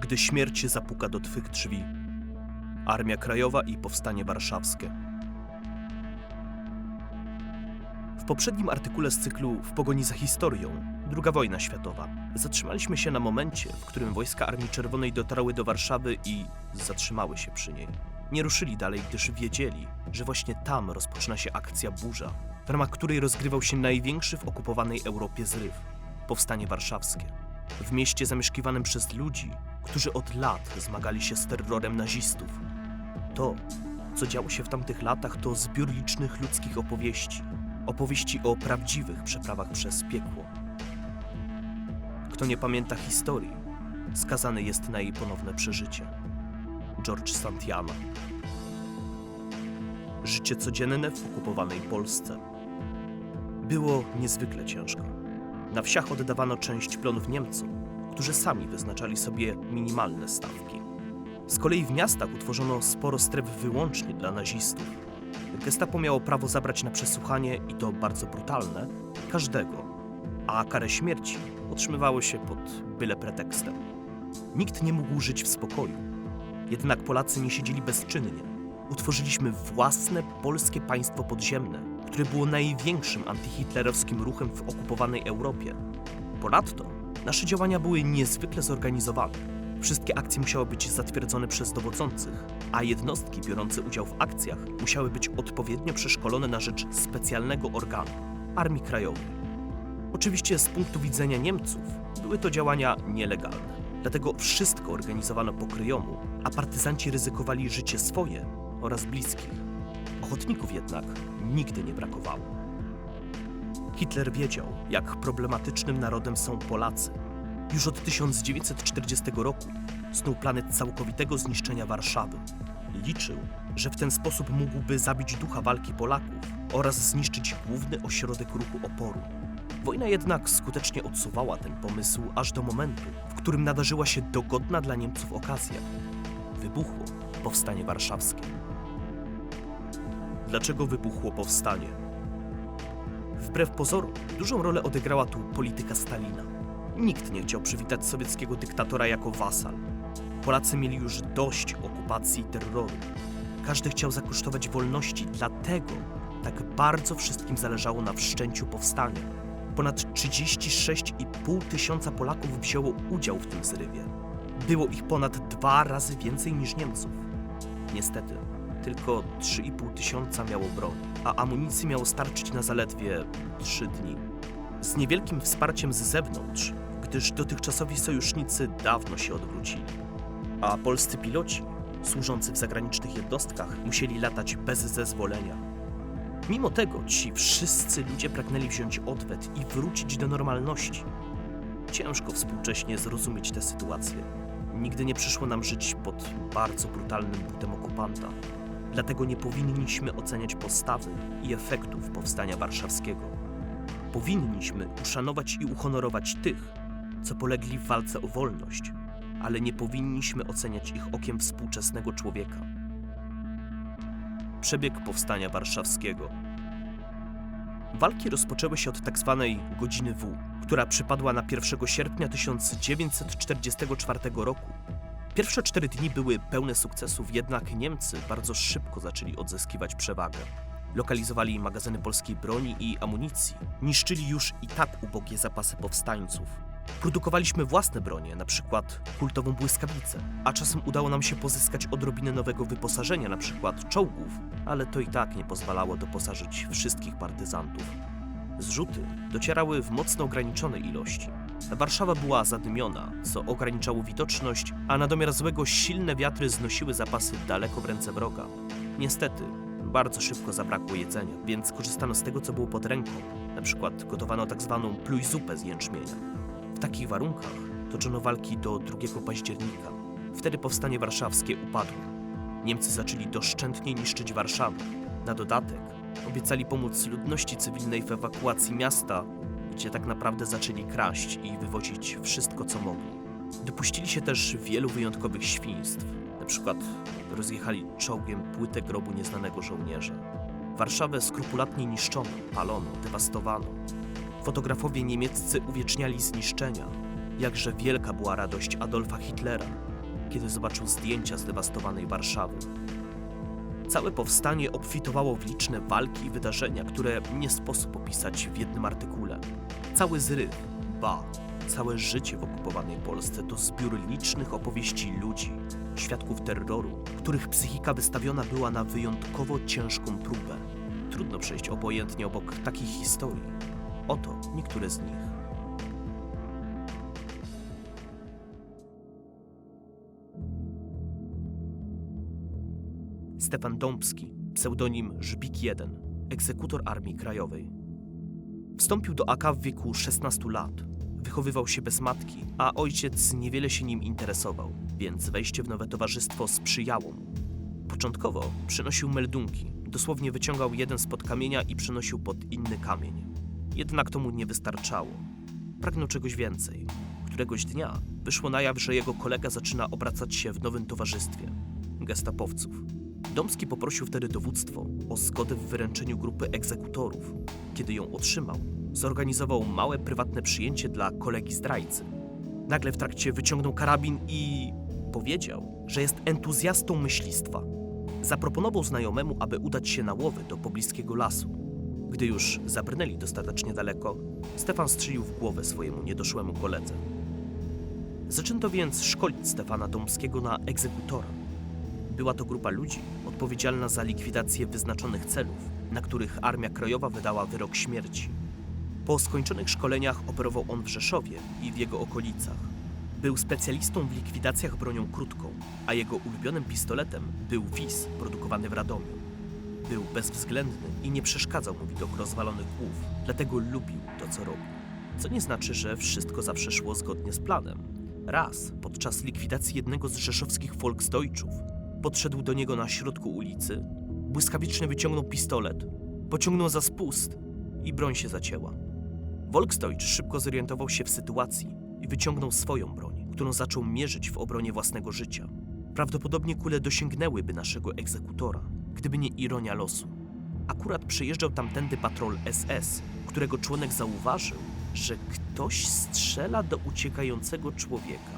gdy śmierć zapuka do twych drzwi. Armia Krajowa i Powstanie Warszawskie. W poprzednim artykule z cyklu W pogoni za historią II wojna światowa zatrzymaliśmy się na momencie, w którym wojska Armii Czerwonej dotarły do Warszawy i zatrzymały się przy niej. Nie ruszyli dalej, gdyż wiedzieli, że właśnie tam rozpoczyna się akcja Burza, w ramach której rozgrywał się największy w okupowanej Europie zryw Powstanie Warszawskie. W mieście zamieszkiwanym przez ludzi, którzy od lat zmagali się z terrorem nazistów. To, co działo się w tamtych latach, to zbiór licznych ludzkich opowieści. Opowieści o prawdziwych przeprawach przez piekło. Kto nie pamięta historii, skazany jest na jej ponowne przeżycie. George Santiana. Życie codzienne w okupowanej Polsce. Było niezwykle ciężko. Na wsiach oddawano część plonów Niemcom, którzy sami wyznaczali sobie minimalne stawki. Z kolei w miastach utworzono sporo stref wyłącznie dla nazistów. Gestapo miało prawo zabrać na przesłuchanie, i to bardzo brutalne, każdego, a karę śmierci otrzymywało się pod byle pretekstem. Nikt nie mógł żyć w spokoju. Jednak Polacy nie siedzieli bezczynnie. Utworzyliśmy własne polskie państwo podziemne, które było największym antyhitlerowskim ruchem w okupowanej Europie. Ponadto nasze działania były niezwykle zorganizowane. Wszystkie akcje musiały być zatwierdzone przez dowodzących, a jednostki biorące udział w akcjach musiały być odpowiednio przeszkolone na rzecz specjalnego organu Armii Krajowej. Oczywiście z punktu widzenia Niemców były to działania nielegalne. Dlatego wszystko organizowano po kryjomu, a partyzanci ryzykowali życie swoje oraz bliskich. Ochotników jednak nigdy nie brakowało. Hitler wiedział, jak problematycznym narodem są Polacy. Już od 1940 roku snuł plany całkowitego zniszczenia Warszawy. Liczył, że w ten sposób mógłby zabić ducha walki Polaków oraz zniszczyć główny ośrodek ruchu oporu. Wojna jednak skutecznie odsuwała ten pomysł aż do momentu, w którym nadarzyła się dogodna dla Niemców okazja. Wybuchło Powstanie Warszawskie. Dlaczego wybuchło powstanie? Wbrew pozorom, dużą rolę odegrała tu polityka Stalina. Nikt nie chciał przywitać sowieckiego dyktatora jako wasal. Polacy mieli już dość okupacji i terroru. Każdy chciał zakosztować wolności, dlatego tak bardzo wszystkim zależało na wszczęciu powstania. Ponad 36,5 tysiąca Polaków wzięło udział w tym zrywie. Było ich ponad dwa razy więcej niż Niemców. Niestety, tylko 3,5 tysiąca miało broń, a amunicji miało starczyć na zaledwie 3 dni. Z niewielkim wsparciem z zewnątrz, gdyż dotychczasowi sojusznicy dawno się odwrócili. A polscy piloci, służący w zagranicznych jednostkach, musieli latać bez zezwolenia. Mimo tego ci wszyscy ludzie pragnęli wziąć odwet i wrócić do normalności. Ciężko współcześnie zrozumieć tę sytuację. Nigdy nie przyszło nam żyć pod bardzo brutalnym butem okupanta. Dlatego nie powinniśmy oceniać postawy i efektów powstania warszawskiego. Powinniśmy uszanować i uhonorować tych, co polegli w walce o wolność, ale nie powinniśmy oceniać ich okiem współczesnego człowieka. Przebieg powstania warszawskiego. Walki rozpoczęły się od tzw. godziny W, która przypadła na 1 sierpnia 1944 roku. Pierwsze cztery dni były pełne sukcesów, jednak Niemcy bardzo szybko zaczęli odzyskiwać przewagę. Lokalizowali magazyny polskiej broni i amunicji, niszczyli już i tak ubogie zapasy powstańców. Produkowaliśmy własne bronie, na przykład kultową błyskawicę, a czasem udało nam się pozyskać odrobinę nowego wyposażenia, na przykład czołgów, ale to i tak nie pozwalało doposażyć wszystkich partyzantów. Zrzuty docierały w mocno ograniczonej ilości. Warszawa była zadymiona, co ograniczało widoczność, a na domiar złego silne wiatry znosiły zapasy daleko w ręce wroga. Niestety, bardzo szybko zabrakło jedzenia, więc korzystano z tego, co było pod ręką. Na przykład gotowano tak zwaną plujzupę z jęczmienia. W takich warunkach toczono walki do 2 października. Wtedy powstanie warszawskie upadło. Niemcy zaczęli doszczętnie niszczyć Warszawę. Na dodatek obiecali pomóc ludności cywilnej w ewakuacji miasta, gdzie tak naprawdę zaczęli kraść i wywozić wszystko, co mogli. Dopuścili się też wielu wyjątkowych świństw. Na przykład rozjechali czołgiem płytę grobu nieznanego żołnierza. Warszawę skrupulatnie niszczono, palono, dewastowano. Fotografowie niemieccy uwieczniali zniszczenia. Jakże wielka była radość Adolfa Hitlera, kiedy zobaczył zdjęcia zdewastowanej Warszawy. Całe powstanie obfitowało w liczne walki i wydarzenia, które nie sposób opisać w jednym artykule. Cały zryw, ba, całe życie w okupowanej Polsce to zbiór licznych opowieści ludzi, świadków terroru, których psychika wystawiona była na wyjątkowo ciężką próbę. Trudno przejść obojętnie obok takich historii. Oto niektóre z nich. Stefan Dąbski, pseudonim Żbik 1, egzekutor Armii Krajowej. Wstąpił do AK w wieku 16 lat. Wychowywał się bez matki, a ojciec niewiele się nim interesował, więc wejście w nowe towarzystwo sprzyjało mu. Początkowo przynosił meldunki, dosłownie wyciągał jeden spod kamienia i przynosił pod inny kamień. Jednak to mu nie wystarczało. Pragnął czegoś więcej. Któregoś dnia wyszło na jaw, że jego kolega zaczyna obracać się w nowym towarzystwie gestapowców. Domski poprosił wtedy dowództwo o zgodę w wyręczeniu grupy egzekutorów. Kiedy ją otrzymał, zorganizował małe prywatne przyjęcie dla kolegi zdrajcy. Nagle w trakcie wyciągnął karabin i powiedział, że jest entuzjastą myślistwa. Zaproponował znajomemu, aby udać się na łowy do pobliskiego lasu. Gdy już zabrnęli dostatecznie daleko, Stefan strzelił w głowę swojemu niedoszłemu koledze. Zaczęto więc szkolić Stefana Domskiego na egzekutora. Była to grupa ludzi odpowiedzialna za likwidację wyznaczonych celów, na których Armia Krajowa wydała wyrok śmierci. Po skończonych szkoleniach operował on w Rzeszowie i w jego okolicach. Był specjalistą w likwidacjach bronią krótką, a jego ulubionym pistoletem był WIS produkowany w Radomiu. Był bezwzględny i nie przeszkadzał mu widok rozwalonych głów, dlatego lubił to, co robił. Co nie znaczy, że wszystko zawsze szło zgodnie z planem. Raz, podczas likwidacji jednego z rzeszowskich Volksdeutschów, podszedł do niego na środku ulicy, błyskawicznie wyciągnął pistolet, pociągnął za spust i broń się zacięła. Volksdeutsch szybko zorientował się w sytuacji i wyciągnął swoją broń, którą zaczął mierzyć w obronie własnego życia. Prawdopodobnie kule dosięgnęłyby naszego egzekutora, gdyby nie ironia losu. Akurat przejeżdżał tamtędy patrol SS, którego członek zauważył, że ktoś strzela do uciekającego człowieka.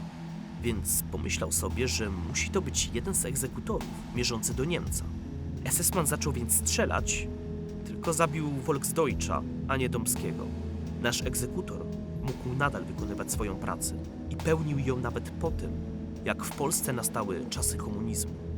Więc pomyślał sobie, że musi to być jeden z egzekutorów mierzący do Niemca. SS-man zaczął więc strzelać, tylko zabił Volksdeutscha, a nie Domskiego. Nasz egzekutor mógł nadal wykonywać swoją pracę i pełnił ją nawet po tym, jak w Polsce nastały czasy komunizmu.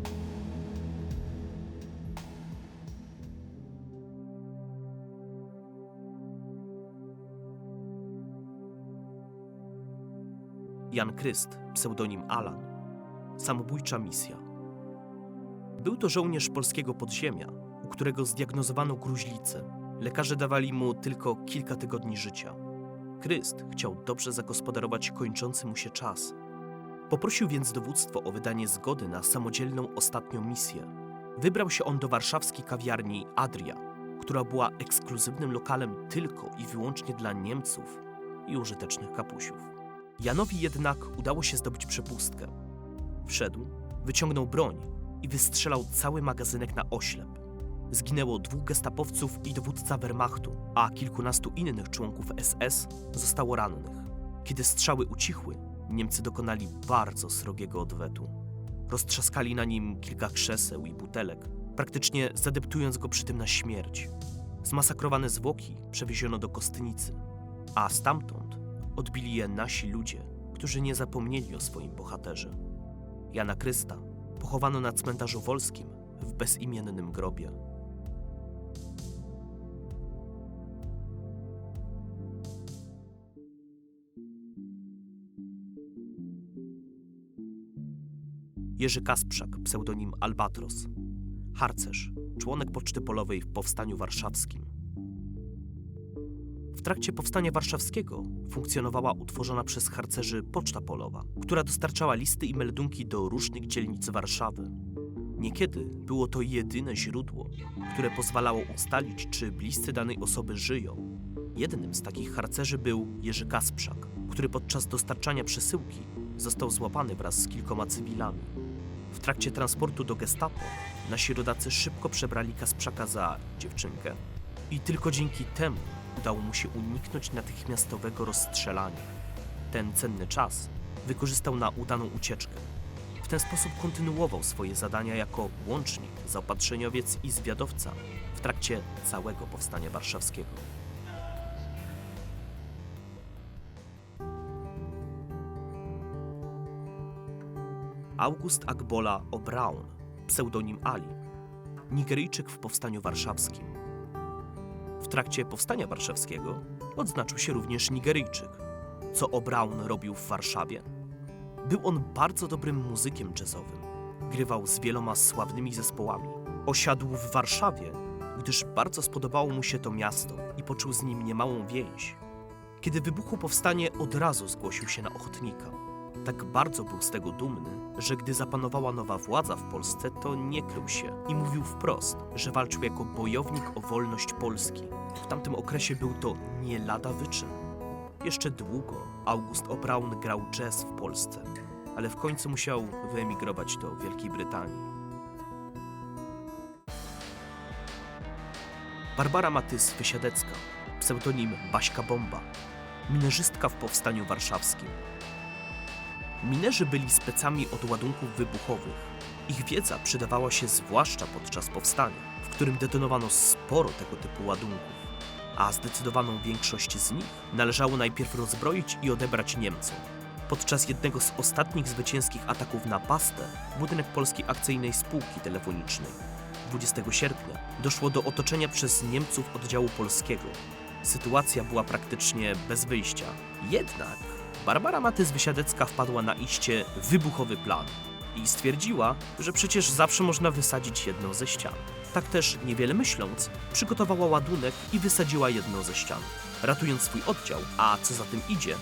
Jan Kryst, pseudonim Alan. Samobójcza misja. Był to żołnierz polskiego podziemia, u którego zdiagnozowano gruźlicę. Lekarze dawali mu tylko kilka tygodni życia. Kryst chciał dobrze zagospodarować kończący mu się czas. Poprosił więc dowództwo o wydanie zgody na samodzielną ostatnią misję. Wybrał się on do warszawskiej kawiarni Adria, która była ekskluzywnym lokalem tylko i wyłącznie dla Niemców i użytecznych kapusiów. Janowi jednak udało się zdobyć przepustkę. Wszedł, wyciągnął broń i wystrzelał cały magazynek na oślep. Zginęło dwóch gestapowców i dowódca Wehrmachtu, a kilkunastu innych członków SS zostało rannych. Kiedy strzały ucichły, Niemcy dokonali bardzo srogiego odwetu. Roztrzaskali na nim kilka krzeseł i butelek, praktycznie zadeptując go przy tym na śmierć. Zmasakrowane zwłoki przewieziono do Kostnicy, a stamtąd odbili je nasi ludzie, którzy nie zapomnieli o swoim bohaterze. Jana Krysta pochowano na cmentarzu wolskim w bezimiennym grobie. Jerzy Kasprzak, pseudonim Albatros. Harcerz, członek Poczty Polowej w Powstaniu Warszawskim. W trakcie Powstania Warszawskiego funkcjonowała utworzona przez harcerzy Poczta Polowa, która dostarczała listy i meldunki do różnych dzielnic Warszawy. Niekiedy było to jedyne źródło, które pozwalało ustalić, czy bliscy danej osoby żyją. Jednym z takich harcerzy był Jerzy Kasprzak, który podczas dostarczania przesyłki został złapany wraz z kilkoma cywilami. W trakcie transportu do gestapo nasi rodacy szybko przebrali Kasprzaka za dziewczynkę i tylko dzięki temu udało mu się uniknąć natychmiastowego rozstrzelania. Ten cenny czas wykorzystał na udaną ucieczkę. W ten sposób kontynuował swoje zadania jako łącznik, zaopatrzeniowiec i zwiadowca w trakcie całego powstania warszawskiego. August Agbola O'Brown, pseudonim Ali, Nigeryjczyk w Powstaniu Warszawskim. W trakcie Powstania Warszawskiego odznaczył się również Nigeryjczyk. Co O'Brown robił w Warszawie? Był on bardzo dobrym muzykiem jazzowym. Grywał z wieloma sławnymi zespołami. Osiadł w Warszawie, gdyż bardzo spodobało mu się to miasto i poczuł z nim niemałą więź. Kiedy wybuchło powstanie, od razu zgłosił się na ochotnika. Tak bardzo był z tego dumny, że gdy zapanowała nowa władza w Polsce, to nie krył się i mówił wprost, że walczył jako bojownik o wolność Polski. W tamtym okresie był to nie lada wyczyn. Jeszcze długo August O'Brown grał jazz w Polsce, ale w końcu musiał wyemigrować do Wielkiej Brytanii. Barbara Matys Wysiadecka, pseudonim Baśka Bomba, minerzystka w Powstaniu Warszawskim. Minerzy byli specami od ładunków wybuchowych. Ich wiedza przydawała się zwłaszcza podczas powstania, w którym detonowano sporo tego typu ładunków, a zdecydowaną większość z nich należało najpierw rozbroić i odebrać Niemcom. Podczas jednego z ostatnich zwycięskich ataków na Pastę, budynek Polskiej Akcyjnej Spółki Telefonicznej, 20 sierpnia, doszło do otoczenia przez Niemców oddziału polskiego. Sytuacja była praktycznie bez wyjścia. Jednak Barbara Matys Wysiadecka wpadła na iście wybuchowy plan i stwierdziła, że przecież zawsze można wysadzić jedną ze ścian. Tak też, niewiele myśląc, przygotowała ładunek i wysadziła jedną ze ścian, ratując swój oddział, a co za tym idzie,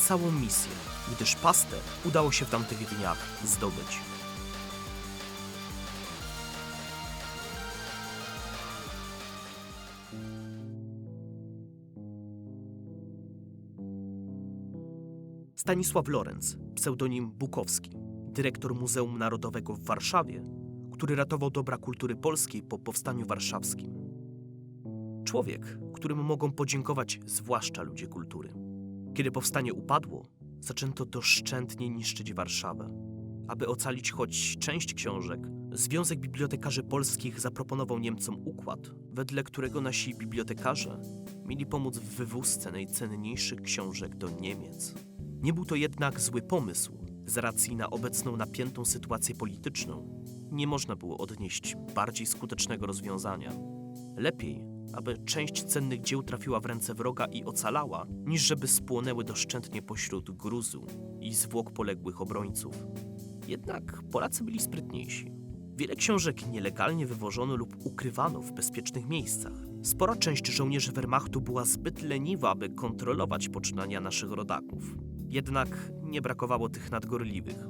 całą misję, gdyż pastę udało się w tamtych dniach zdobyć. Stanisław Lorenz, pseudonim Bukowski, dyrektor Muzeum Narodowego w Warszawie, który ratował dobra kultury polskiej po powstaniu warszawskim. Człowiek, któremu mogą podziękować zwłaszcza ludzie kultury. Kiedy powstanie upadło, zaczęto doszczętnie niszczyć Warszawę. Aby ocalić choć część książek, Związek Bibliotekarzy Polskich zaproponował Niemcom układ, wedle którego nasi bibliotekarze mieli pomóc w wywózce najcenniejszych książek do Niemiec. Nie był to jednak zły pomysł, z racji na obecną napiętą sytuację polityczną. Nie można było odnieść bardziej skutecznego rozwiązania. Lepiej, aby część cennych dzieł trafiła w ręce wroga i ocalała, niż żeby spłonęły doszczętnie pośród gruzu i zwłok poległych obrońców. Jednak Polacy byli sprytniejsi. Wiele książek nielegalnie wywożono lub ukrywano w bezpiecznych miejscach. Spora część żołnierzy Wehrmachtu była zbyt leniwa, aby kontrolować poczynania naszych rodaków. Jednak nie brakowało tych nadgorliwych.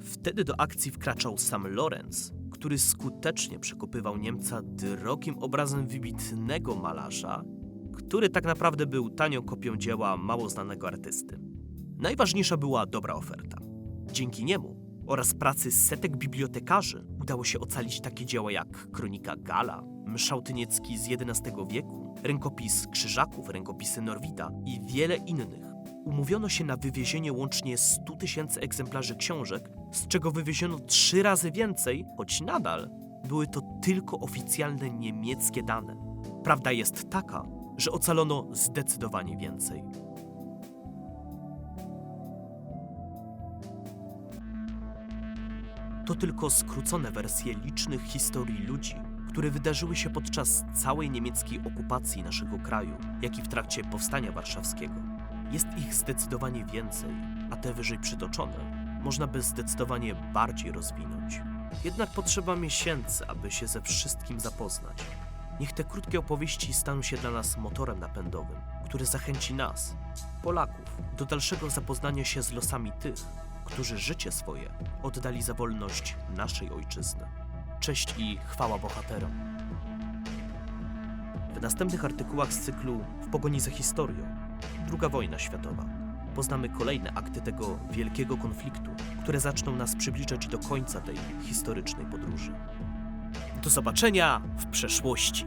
Wtedy do akcji wkraczał sam Lorenz, który skutecznie przekopywał Niemca drogim obrazem wybitnego malarza, który tak naprawdę był tanią kopią dzieła mało znanego artysty. Najważniejsza była dobra oferta. Dzięki niemu oraz pracy setek bibliotekarzy udało się ocalić takie dzieła jak Kronika Gala, Mszał Tyniecki z XI wieku, rękopis Krzyżaków, rękopisy Norwida i wiele innych. Umówiono się na wywiezienie łącznie 100 tysięcy egzemplarzy książek, z czego wywieziono trzy razy więcej, choć nadal były to tylko oficjalne niemieckie dane. Prawda jest taka, że ocalono zdecydowanie więcej. To tylko skrócone wersje licznych historii ludzi, które wydarzyły się podczas całej niemieckiej okupacji naszego kraju, jak i w trakcie powstania warszawskiego. Jest ich zdecydowanie więcej, a te wyżej przytoczone można by zdecydowanie bardziej rozwinąć. Jednak potrzeba miesięcy, aby się ze wszystkim zapoznać. Niech te krótkie opowieści staną się dla nas motorem napędowym, który zachęci nas, Polaków, do dalszego zapoznania się z losami tych, którzy życie swoje oddali za wolność naszej ojczyzny. Cześć i chwała bohaterom. W następnych artykułach z cyklu W pogoni za historią II wojna światowa poznamy kolejne akty tego wielkiego konfliktu, które zaczną nas przybliżać do końca tej historycznej podróży. Do zobaczenia w przeszłości.